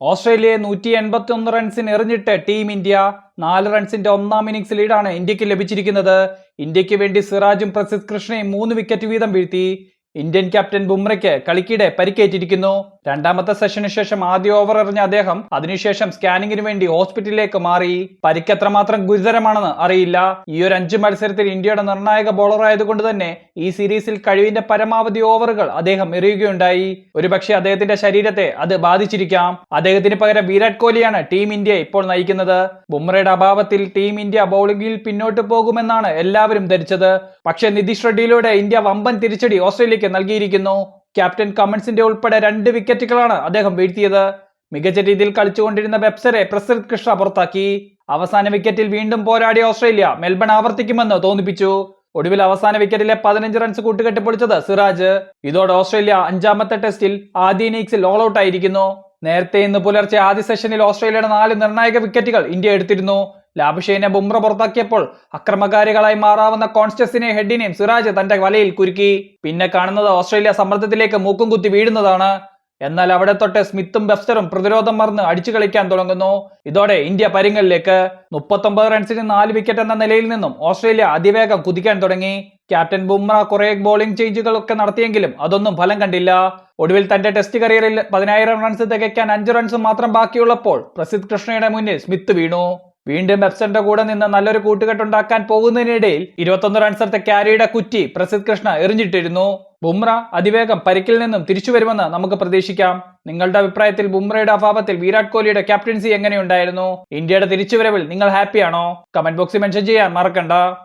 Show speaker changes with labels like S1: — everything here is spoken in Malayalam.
S1: ഓസ്ട്രേലിയയെ നൂറ്റി എൺപത്തി ഒന്ന് റൺസിന് എറിഞ്ഞിട്ട് ടീം ഇന്ത്യ നാല് റൺസിന്റെ ഒന്നാം ഇന്നിംഗ്സ് ലീഡാണ് ഇന്ത്യയ്ക്ക് ലഭിച്ചിരിക്കുന്നത്. ഇന്ത്യയ്ക്ക് വേണ്ടി സിറാജും പ്രസിദ് കൃഷ്ണയും മൂന്ന് വിക്കറ്റ് വീതം വീഴ്ത്തി. ഇന്ത്യൻ ക്യാപ്റ്റൻ ബുംറയ്ക്ക് കളിക്കിടെ പരിക്കേറ്റിരിക്കുന്നു. രണ്ടാമത്തെ സെഷന് ശേഷം ആദ്യ ഓവർ എറിഞ്ഞ അദ്ദേഹം അതിനുശേഷം സ്കാനിങ്ങിന് വേണ്ടി ഹോസ്പിറ്റലിലേക്ക് മാറി. പരിക്ക് എത്രമാത്രം ഗുരുതരമാണെന്ന് അറിയില്ല. ഈ ഒരു അഞ്ച് മത്സരത്തിൽ ഇന്ത്യയുടെ നിർണായക ബോളർ ആയതുകൊണ്ട് തന്നെ ഈ സീരീസിൽ കഴിവിന്റെ പരമാവധി ഓവറുകൾ അദ്ദേഹം എറിയുകയുണ്ടായി. ഒരുപക്ഷെ അദ്ദേഹത്തിന്റെ ശരീരത്തെ അത് ബാധിച്ചിരിക്കാം. അദ്ദേഹത്തിന് പകരം വിരാട് കോഹ്ലിയാണ് ടീം ഇന്ത്യ ഇപ്പോൾ നയിക്കുന്നത്. ബുംറയുടെ അഭാവത്തിൽ ടീം ഇന്ത്യ ബൗളിംഗിൽ പിന്നോട്ട് പോകുമെന്നാണ് എല്ലാവരും ധരിച്ചത്. പക്ഷേ നിതീഷ് റെഡ്ഡിയിലൂടെ ഇന്ത്യ വമ്പൻ തിരിച്ചടി ഓസ്ട്രേലിയക്ക് നൽകിയിരിക്കുന്നു. ക്യാപ്റ്റൻ കമൻസിന്റെ ഉൾപ്പെടെ രണ്ട് വിക്കറ്റുകളാണ് അദ്ദേഹം വീഴ്ത്തിയത്. മികച്ച രീതിയിൽ കളിച്ചുകൊണ്ടിരുന്ന വെബ്സറെ പ്രസരിത് കൃഷ്ണ പുറത്താക്കി. അവസാന വിക്കറ്റിൽ വീണ്ടും പോരാടിയ ഓസ്ട്രേലിയ മെൽബൺ ആവർത്തിക്കുമെന്ന് തോന്നിപ്പിച്ചു. ഒടുവിൽ അവസാന വിക്കറ്റിലെ പതിനഞ്ച് റൺസ് കൂട്ടുകെട്ടി പൊളിച്ചത് സിറാജ്. ഇതോടെ ഓസ്ട്രേലിയ അഞ്ചാമത്തെ ടെസ്റ്റിൽ ആദ്യ ഇന്നിംഗ്സിൽ ഓൾ ഔട്ട് ആയിരിക്കുന്നു. നേരത്തെ ഇന്ന് പുലർച്ചെ ആദ്യ സെഷനിൽ ഓസ്ട്രേലിയയുടെ നാല് നിർണായക വിക്കറ്റുകൾ ഇന്ത്യ എടുത്തിരുന്നു. ലാബുഷേനെ ബുംറ പുറത്താക്കിയപ്പോൾ അക്രമകാരികളായി മാറാവുന്ന കോൺസ്റ്റസിനെ ഹെഡിനെയും സിറാജ് തന്റെ വലയിൽ കുരുക്കി. പിന്നെ കാണുന്നത് ഓസ്ട്രേലിയ സമ്മർദ്ദത്തിലേക്ക് മൂക്കും കുത്തി വീഴുന്നതാണ്. എന്നാൽ അവിടെ തൊട്ട് സ്മിത്തും ബെസ്റ്ററും പ്രതിരോധം മറന്ന് അടിച്ചു കളിക്കാൻ തുടങ്ങുന്നു. ഇതോടെ ഇന്ത്യ പരിങ്ങലിലേക്ക് മുപ്പത്തൊമ്പത് റൺസിന് നാല് വിക്കറ്റ് എന്ന നിലയിൽ നിന്നും ഓസ്ട്രേലിയ അതിവേഗം കുതിക്കാൻ തുടങ്ങി. ക്യാപ്റ്റൻ ബുംറ കുറെ ബോളിംഗ് ചേഞ്ചുകളൊക്കെ നടത്തിയെങ്കിലും അതൊന്നും ഫലം കണ്ടില്ല. ഒടുവിൽ തന്റെ ടെസ്റ്റ് കരിയറിൽ പതിനായിരം റൺസ് തികയ്ക്കാൻ അഞ്ച് റൺസ് മാത്രം ബാക്കിയുള്ളപ്പോൾ പ്രസിദ്ധ് കൃഷ്ണയുടെ മുന്നിൽ സ്മിത്ത് വീണു. വീണ്ടും എഫ്സന്റെ കൂടെ നിന്ന് നല്ലൊരു കൂട്ടുകെട്ടുണ്ടാക്കാൻ പോകുന്നതിനിടയിൽ ഇരുപത്തൊന്ന് റൺസെടുത്ത ക്യാരിയുടെ കുറ്റി പ്രസിദ്ധ് കൃഷ്ണ എറിഞ്ഞിട്ടിരുന്നു. ബുംറ അതിവേഗം പരിക്കിൽ നിന്നും തിരിച്ചു വരുമെന്ന് നമുക്ക് പ്രതീക്ഷിക്കാം. നിങ്ങളുടെ അഭിപ്രായത്തിൽ ബുംറയുടെ അഭാവത്തിൽ വിരാട് കോഹ്ലിയുടെ ക്യാപ്റ്റൻസി എങ്ങനെയുണ്ടായിരുന്നു? ഇന്ത്യയുടെ തിരിച്ചുവരവിൽ നിങ്ങൾ ഹാപ്പിയാണോ? കമന്റ് ബോക്സിൽ മെൻഷൻ ചെയ്യാൻ മറക്കണ്ട.